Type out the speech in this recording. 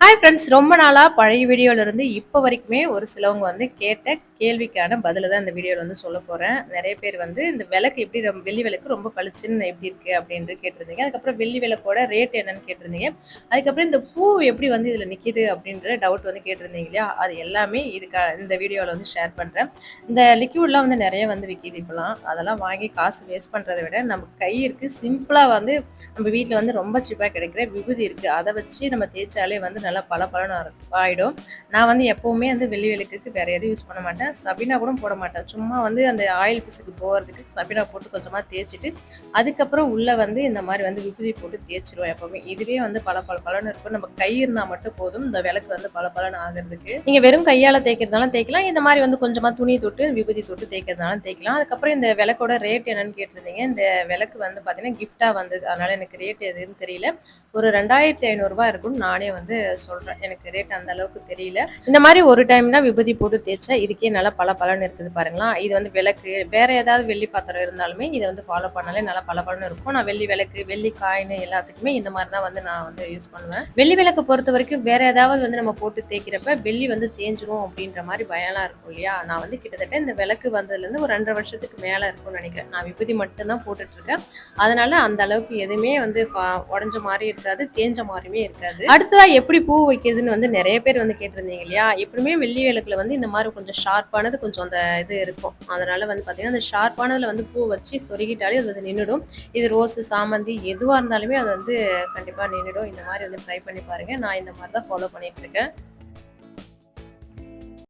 Hi friends ரொம்ப நாளாக பழைய வீடியோல இருந்து இப்போ வரைக்குமே ஒரு சிலவங்க வந்து கேட்ட கேள்விக்கான பதில தான் இந்த வீடியோவில் வந்து சொல்ல போகிறேன் நிறைய பேர் வந்து இந்த விளக்கு எப்படி ரொம்ப வெள்ளி விளக்கு ரொம்ப பளிச்சுன்னு எப்படி இருக்குது அப்படின்ட்டு கேட்டிருந்தீங்க. அதுக்கப்புறம் வெள்ளி விளக்கோட ரேட் என்னன்னு கேட்டிருந்தீங்க. அதுக்கப்புறம் இந்த பூ எப்படி வந்து இதில் நிற்கிது அப்படின்ற டவுட் வந்து கேட்டிருந்தீங்க இல்லையா? அது எல்லாமே இதுக்காக இந்த வீடியோவில் வந்து ஷேர் பண்ணுறேன் இந்த லிக்யூட்லாம் வந்து நிறைய வந்து விற்கிது இப்போலாம். அதெல்லாம் வாங்கி காசு வேஸ்ட் பண்ணுறதை விட நம்ம கை இருக்குது சிம்பிளாக வந்து நம்ம வீட்டில் வந்து ரொம்ப சீப்பாக கிடைக்கிற விபூதி இருக்குது அதை வச்சு நம்ம தேய்ச்சாலே வந்து நல்லா பல பலனும் ஆகிடும் நான் வந்து எப்போவுமே வந்து வெள்ளி விளக்குக்கு வேறு எதுவும் யூஸ் பண்ண மாட்டேன். சபினா கூட போட மாட்டேன். சும்மா வந்து அந்த ஆயில் பிசுக்கு போகிறதுக்கு சபினா போட்டு கொஞ்சமாக தேய்ச்சிட்டு அதுக்கப்புறம் உள்ளே வந்து இந்த மாதிரி வந்து விபூதி போட்டு தேய்ச்சிடுவோம் எப்போவுமே. இதுவே வந்து பல பல பலன் இருக்கும். நம்ம கை இருந்தால் மட்டும் போதும். இந்த விளக்கு வந்து பல பலன் ஆகிறதுக்கு. நீங்கள் வெறும் கையால் தேய்க்கிறதாலும் தேய்க்கலாம். இந்த மாதிரி வந்து கொஞ்சமாக துணி தொட்டு விபூதி தொட்டு தேய்க்கிறதாலும் தேய்க்கலாம். அதுக்கப்புறம் இந்த விளக்கோட ரேட் என்னன்னு கேட்டிருந்தீங்க. இந்த விளக்கு வந்து பார்த்தீங்கன்னா கிஃப்டாக வந்தது. அதனால எனக்கு ரேட் எதுன்னு தெரியல. ஒரு ரெண்டாயிரத்தி ஐநூறுரூவா இருக்கும்னு நானே வந்து சொல்கிறேன் எனக்கு ரேட் அந்த அளவுக்கு தெரியல. இந்த மாதிரி ஒரு டைம் தான் விபூதி போட்டு தேய்ச்சா இதுக்கே நல்லா பல பலன் இருக்குது பாருங்களா. இது வந்து விளக்கு வேற ஏதாவது வெள்ளி பாத்திரம் இருந்தாலுமே இதை வந்து ஃபாலோ பண்ணாலே நல்லா பல பலன் இருக்கும். நான் வெள்ளி விளக்கு வெள்ளி காயின் எல்லாத்துக்குமே இந்த மாதிரி தான் வந்து நான் வந்து யூஸ் பண்ணுவேன். வெள்ளி விளக்கு பொறுத்த வரைக்கும் வேற ஏதாவது வந்து நம்ம போட்டு தேய்க்கிறப்ப வெள்ளி வந்து தேஞ்சிரும் அப்படின்ற மாதிரி பயம்லாம் இருக்கும் இல்லையா? நான் வந்து கிட்டத்தட்ட இந்த விளக்கு வந்ததுலேருந்து ஒரு ரெண்டரை வருஷத்துக்கு மேலே இருக்கும்னு நினைக்கிறேன். நான் விபூதி மட்டும்தான் போட்டுட்டு இருக்கேன். அதனால அந்த அளவுக்கு எதுவுமே வந்து உடஞ்ச மாதிரி இருக்காது தேஞ்ச மாதிரியுமே இருக்காது. அடுத்ததா எப்படி பூ வைக்கிறதுன்னு வந்து நிறைய பேர் வந்து கேட்டிருந்தீங்க இல்லையா? எப்பவுமே வெள்ளி விளக்குல வந்து இந்த மாதிரி கொஞ்சம் ஷார்ப்பானது கொஞ்சம் அந்த இது இருக்கும். அதனால வந்து பார்த்தீங்கன்னா அந்த ஷார்ப்பானதுல வந்து பூ வச்சு சொருகிட்டாலே அது வந்து நின்றுடும் இது ரோஸு சாமந்தி எதுவாக இருந்தாலுமே அது வந்து கண்டிப்பாக நின்றுடும் இந்த மாதிரி வந்து ட்ரை பண்ணி பாருங்க. நான் இந்த மாதிரி தான் ஃபாலோ பண்ணிட்டு இருக்கேன்.